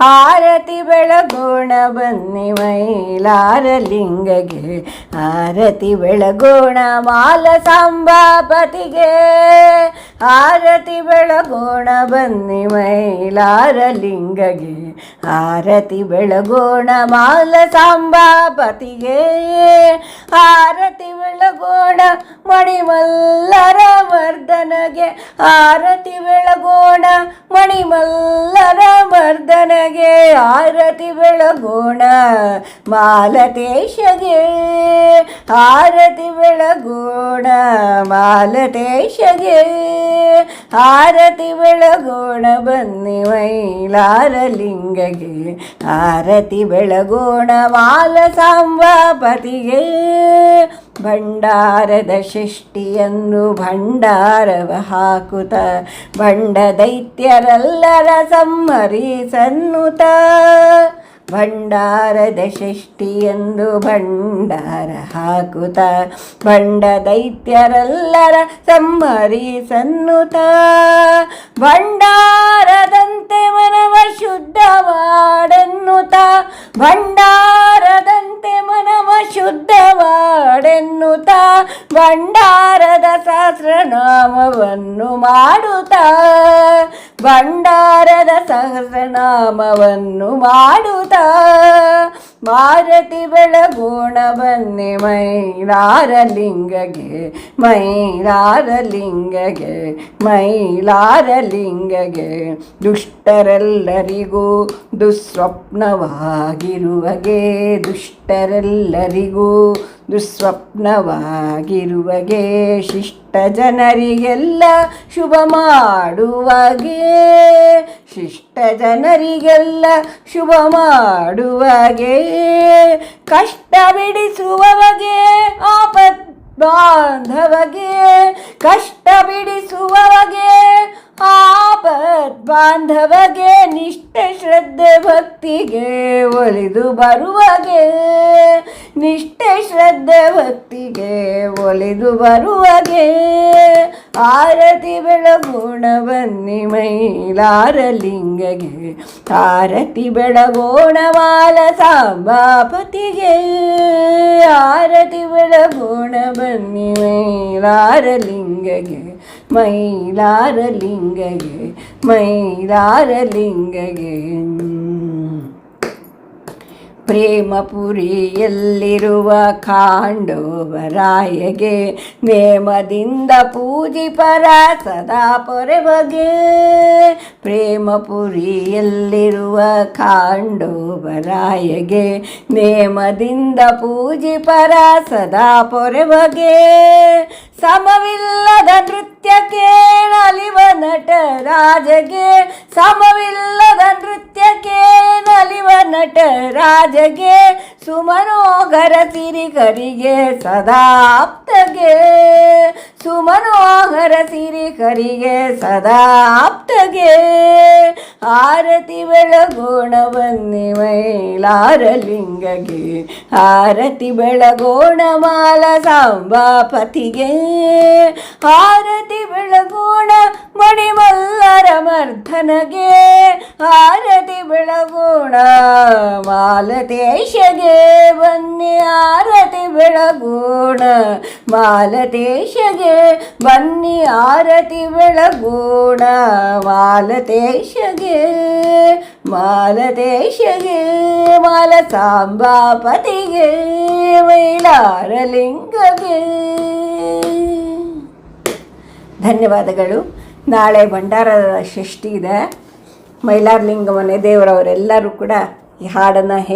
ಆರತಿ ಬೆಳಗೋಣ ಬನ್ನಿ ಮೈಲಾರಲಿಂಗಗೆ ಆರತಿ ಬೆಳಗೋಣ ಮಾಲ ಸಾಂಬಾಪತಿಗೆ ಆರತಿ ಬೆಳಗೋಣ ಬನ್ನಿ ಮೈಲಾರಲಿಂಗಗೆ ಆರತಿ ಬೆಳಗೋಣ ಮಾಲ ಸಾಂಬಾಪತಿಗೆ ಆರತಿ ಬೆಳಗೋಣ ಮಣಿಮಲ್ಲರ ವರ್ಧನಗೆ ಆರತಿ ಬೆಳಗೋಣ, ಮಣಿಮಲ್ಲರ ಮರ್ದನಗೆ ಆರತಿ ಬೆಳಗೋಣ, ಮಾಲತೇಶಗೆ ಆರತಿ ಬೆಳಗೋಣ, ಮಾಲತೇಶಗೆ ಆರತಿ ಬೆಳಗೋಣ, ಬನ್ನಿ ಮೈಲಾರಲಿಂಗಗೆ ಆರತಿ ಬೆಳಗೋಣ, ಮಾಲ ಸಾಂಬಾಪತಿಗೆ ಭಂಡಾರದ ಶಿಷ್ಟಿಯನ್ನು ಭಂಡಾರವ ಹಾಕುತ್ತ ಭಂಡ ದೈತ್ಯರೆಲ್ಲರ ಸಂಹರಿಸನ್ನುತ. ಭಂಡಾರದ ಷಷ್ಠಿಯೆಂದು ಭಂಡಾರ ಹಾಕುತ, ಭಂಡ ದೈತ್ಯರೆಲ್ಲರ ಸಂಹರಿಸನ್ನುತ. ಭಂಡಾರದಂತೆ ಮನವ ಶುದ್ಧ ಮಾಡನ್ನುತ ಶುದ್ಧ ಮಾಡೆನ್ನುತ್ತ ಭಂಡಾರದ ಸಹಸ್ರನಾಮವನ್ನು ಮಾಡುತ್ತ. ಭಂಡಾರದ ಸಹಸ್ರನಾಮವನ್ನು ಮಾಡುತ್ತ ಮಾರತಿ ಬೆಳಗೋಣ ಬನ್ನಿ ಮೈಲಾರಲಿಂಗಗೆ ಮೈಲಾರಲಿಂಗಗೆ ಮೈಲಾರಲಿಂಗಗೆ ದುಷ್ಟರೆಲ್ಲರಿಗೂ ದುಸ್ವಪ್ನವಾಗಿರುವಗೆ ದುಷ್ಟರೆಲ್ಲರಿಗೂ ದುಸ್ವಪ್ನವಾಗಿರುವಗೆ. ಶಿಷ್ಟ ಜನರಿಗೆಲ್ಲ ಶುಭ ಮಾಡುವಗೆ. ಶಿಷ್ಟ ಜನರಿಗೆಲ್ಲ ಶುಭ ಮಾಡುವಗೆ, ಕಷ್ಟ ಬಿಡಿಸುವವಗೆ ಆಪತ್ ಬಾಂಧವಗೆ ಕಷ್ಟ ಬಿಡಿಸುವವಗೆ ಆಪತ್ ಬಾಂಧವಗೆ ನಿಷ್ಠೆ, ಶ್ರದ್ಧೆ, ಭಕ್ತಿಗೆ ಒಲಿದು ಬರುವಗೆ. ನಿಷ್ಠೆ ಶ್ರದ್ಧೆ ಭಕ್ತಿಗೆ ಒಲಿದು ಬರುವಗೆ. ಆರತಿ ಬೆಳಗೋಣ ಬನ್ನಿ ಮೈಲಾರಲಿಂಗಗೆ. ಆರತಿ ಬೆಳಗೋಣ ಮಾಲ ಸಾಂಬಾಪತಿಗೆ. ಆರತಿ ಬೆಳಗೋಣ ಬನ್ನಿ ಮೈಲಾರಲಿಂಗಗೆ. ಮೈಲಾರಲಿಂಗಗೆ ಮೈಲಾರಲಿಂಗಗೆ. ಪ್ರೇಮಪುರಿಯಲ್ಲಿರುವ ಖಾಂಡೋವರಾಯಗೆ ನೇಮದಿಂದ ಪೂಜಿಪರ ಸದಾ ಪೊರೆಬಗೆ ಪ್ರೇಮಪುರಿಯಲ್ಲಿರುವ ಖಾಂಡೋವರಾಯಗೆ ನೇಮದಿಂದ ಪೂಜಿಪರ ಸದಾ ಪೊರೆಬಗೆ ಸಮವಿಲ್ಲದ ನೃತ್ಯ ಕೇಳಲಿವ ನಟರಾಜಗೆ ನಲಿವ ನಟರಾಜಗೆ ಸುಮನೋಹರ ಸಿರಿಕರಿಗೆ ಸದಾಪ್ತಗೆ ಸುಮನೋಹರ ಸಿರಿಕರಿಗೆ ಸದಾಪ್ತಗೆ ಆರತಿ ಬೆಳಗೋಣ ಬನ್ನಿ ಮೈಲಾರಲಿಂಗಗೆ. ಆರತಿ ಬೆಳಗೋಣ ಮಾಲ ಸಾಂಬಾಪತಿಗೆ. ಆರತಿ ಬೆಳಗೋಣ ಮಣಿಮಲ್ಲರ ಮರ್ಧನಗೆ ಆರತಿ ಬೆಳಗೋಣ ಮಾಲತೇಶಗೆ ಬನ್ನಿ ಆರತಿ ಬೆಳಗೋಣ. ಮಾಲತೇಶಗೆ ಬನ್ನಿ ಆರತಿ ಬೆಳಗೋಣ. ಮಾಲತೇಶಗೆ ಮಾಲತೇಶಗೆ, ಮಾಲ ಸಾಂಬಾಪತಿಗೆ, ಮೈಲಾರಲಿಂಗಗೆ. ಧನ್ಯವಾದಗಳು. ನಾಳೆ ಭಂಡಾರದ ಷಷ್ಠಿ ಇದೆ. ಮೈಲಾರಲಿಂಗ ಮನೆ ದೇವರವರೆಲ್ಲರೂ ಕೂಡ हाड नाही.